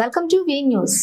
Welcome to V news.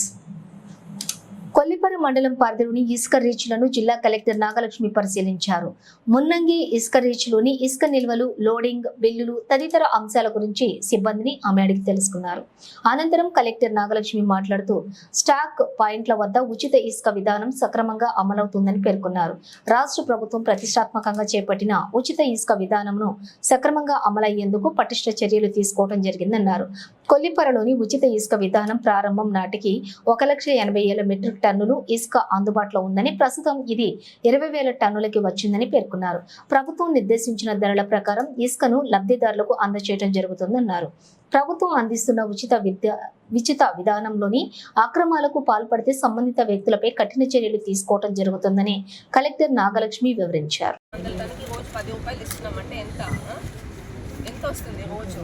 Kollipara మండలం పరిధిలోని ఇసుక రీచ్లను జిల్లా కలెక్టర్ నాగలక్ష్మి పరిశీలించారు. మున్నంగి ఇసుక రీచ్లోని ఇసుక నిల్వలు లోడింగ్ బిల్లులు తదితర అంశాల గురించి సిబ్బందిని ఆమె అడిగి తెలుసుకున్నారు. అనంతరం కలెక్టర్ నాగలక్ష్మి మాట్లాడుతూ స్టాక్ పాయింట్ల వద్ద ఉచిత ఇసుక విధానం సక్రమంగా అమలవుతుందని పేర్కొన్నారు. రాష్ట్ర ప్రభుత్వం ప్రతిష్టాత్మకంగా చేపట్టిన ఉచిత ఇసుక విధానంను సక్రమంగా అమలయ్యేందుకు పటిష్ట చర్యలు తీసుకోవడం జరిగిందన్నారు. కొల్లిపరలోని ఉచిత ఇసుక విధానం ప్రారంభం నాటికి ఒక లక్ష ఎనభై ఏళ్ళ మెట్రిక్ టన్నులు ఇసుక అందుబాటులో ఉందని ప్రస్తుతం ఇది ఇరవై వేల టన్నులకి వచ్చిందని పేర్కొన్నారు. ప్రభుత్వం నిర్దేశించిన ధరల ప్రకారం ఇసుకను లబ్ధిదారులకు అందచేయడం జరుగుతుందన్నారు. ప్రభుత్వం అందిస్తున్న ఉచిత విద్య ఉచిత విధానంలోని అక్రమాలకు పాల్పడితే సంబంధిత వ్యక్తులపై కఠిన చర్యలు తీసుకోవడం జరుగుతుందని కలెక్టర్ నాగలక్ష్మి వివరించారు. ఎంత? ఎంత వస్తుంది రోజు?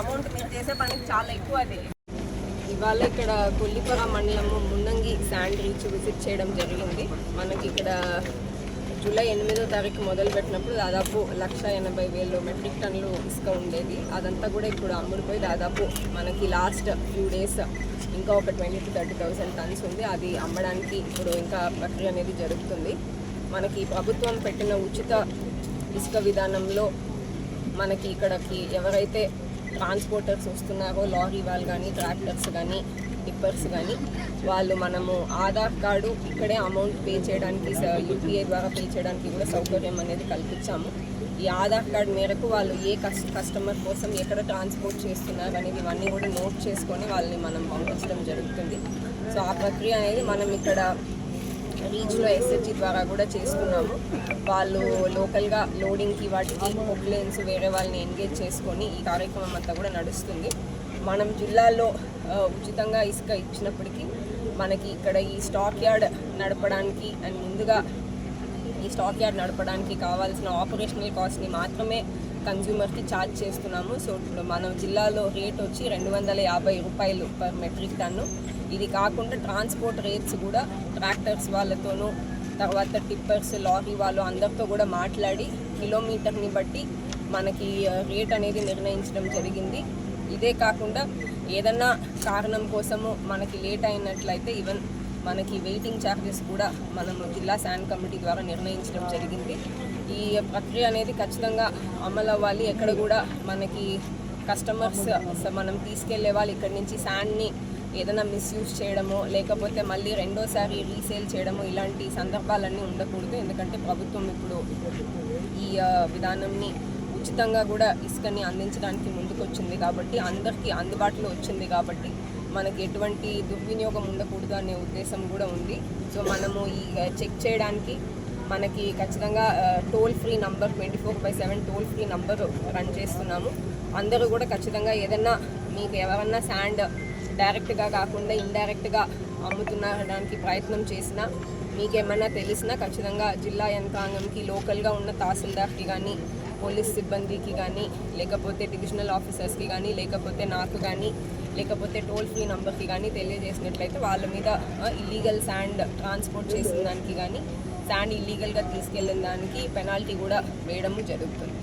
అమౌంట్ మీరు చేసే పనికి చాలా ఎక్కువ అది. ఇవాళ ఇక్కడ కొల్లిపర మండలము ముందంగి శాండ్ రీచ్ విజిట్ చేయడం జరిగింది. మనకి ఇక్కడ జూలై ఎనిమిదో తారీఖు మొదలు పెట్టినప్పుడు దాదాపు లక్ష ఎనభై వేలు మెట్రిక్ టన్నులు ఇసుక ఉండేది. అదంతా కూడా ఇప్పుడు అమ్ముడిపోయి దాదాపు మనకి లాస్ట్ ఫ్యూ డేస్ ఇంకా ఒక twenty two thirty thousand tons ఉంది. అది అమ్మడానికి ఇప్పుడు ఇంకా ప్రక్రియ అనేది జరుగుతుంది. మనకి ప్రభుత్వం పెట్టిన ఉచిత ఇసుక విధానంలో మనకి ఇక్కడికి ఎవరైతే ట్రాన్స్పోర్టర్స్ వస్తున్నారో లారీ వాళ్ళు కానీ ట్రాక్టర్స్ కానీ టిప్పర్స్ కానీ. వాళ్ళు మనము ఆధార్ కార్డు ఇక్కడే అమౌంట్ పే చేయడానికి యూపీఐ ద్వారా పే చేయడానికి కూడా సౌకర్యం అనేది కల్పించాము. ఈ ఆధార్ కార్డ్ మేరకు వాళ్ళు ఏ కస్ కస్టమర్ కోసం ఎక్కడ ట్రాన్స్పోర్ట్ చేస్తున్నారు అనేది ఇవన్నీ కూడా నోట్ చేసుకొని వాళ్ళని మనం పంపించడం జరుగుతుంది. సో ఆ ప్రక్రియ అనేది మనం ఇక్కడ రీచ్లో ఎస్హెచ్జి ద్వారా కూడా చేస్తున్నాము. వాళ్ళు లోకల్గా లోడింగ్కి వాటికి పొక్లైన్స్ వేరే వాళ్ళని ఎంగేజ్ చేసుకొని ఈ కార్యక్రమం అంతా కూడా నడుస్తుంది. మనం జిల్లాలో ఉచితంగా ఇసుక ఇచ్చినప్పటికీ మనకి ఇక్కడ ఈ స్టాక్ యార్డ్ నడపడానికి అండ్ ముందుగా ఈ స్టాక్ యార్డ్ నడపడానికి కావాల్సిన ఆపరేషనల్ కాస్ట్ని మాత్రమే కన్జ్యూమర్కి ఛార్జ్ చేస్తున్నాము. సో ఇప్పుడు మన జిల్లాలో రేట్ వచ్చి రెండు వందల యాభై రూపాయలు పర్ మెట్రిక్ టన్ను. ఇది కాకుండా ట్రాన్స్పోర్ట్ రేట్స్ కూడా ట్రాక్టర్స్ వాళ్ళతోనూ తర్వాత టిప్పర్స్ లారీ వాళ్ళు అందరితో కూడా మాట్లాడి కిలోమీటర్ని బట్టి మనకి రేట్ అనేది నిర్ణయించడం జరిగింది. ఇదే కాకుండా ఏదన్నా కారణం కోసము మనకి లేట్ అయినట్లయితే ఈవెన్ మనకి వెయిటింగ్ ఛార్జెస్ కూడా మనము జిల్లా శాండ్ కమిటీ ద్వారా నిర్ణయించడం జరిగింది. ఈ ప్రక్రియ అనేది ఖచ్చితంగా అమలు అవ్వాలి ఎక్కడ కూడా మనకి కస్టమర్స్ మనం తీసుకెళ్ళే వాళ్ళు ఇక్కడి నుంచి శాండ్ని ఏదైనా మిస్యూజ్ చేయడమో లేకపోతే మళ్ళీ రెండోసారి రీసేల్ చేయడమో ఇలాంటి సందర్భాలన్నీ ఉండకూడదు. ఎందుకంటే ప్రభుత్వం ఇప్పుడు ఈ విధానాన్ని విధానంని ఉచితంగా కూడా ఇసుకని అందించడానికి ముందుకొచ్చింది కాబట్టి అందరికీ అందుబాటులో వచ్చింది కాబట్టి మనకి ఎటువంటి దుర్వినియోగం ఉండకూడదు అనే ఉద్దేశం కూడా ఉంది. సో మనము ఈ చెక్ చేయడానికి మనకి ఖచ్చితంగా toll free number twenty four by seven toll free number run చేస్తున్నాము. అందరూ కూడా ఖచ్చితంగా ఏదన్నా మీకు ఎవరన్నా శాండ్ డైరెక్ట్గా కాకుండా ఇండైరెక్ట్గా అమ్ముతున్నాడానికి ప్రయత్నం చేసినా మీకేమన్నా తెలిసినా ఖచ్చితంగా జిల్లా యంత్రాంగంకి లోకల్గా ఉన్న తహసీల్దార్కి కానీ పోలీస్ సిబ్బందికి కానీ లేకపోతే డివిజనల్ ఆఫీసర్స్కి కానీ లేకపోతే నాకు కానీ లేకపోతే టోల్ ఫ్రీ నంబర్కి కానీ తెలియజేసినట్లయితే వాళ్ళ మీద ఇల్లీగల్ శాండ్ ట్రాన్స్పోర్ట్ చేసిన దానికి కానీ శాండ్ ఇల్లీగల్గా తీసుకెళ్ళిన దానికి పెనాల్టీ కూడా వేయడము జరుగుతుంది.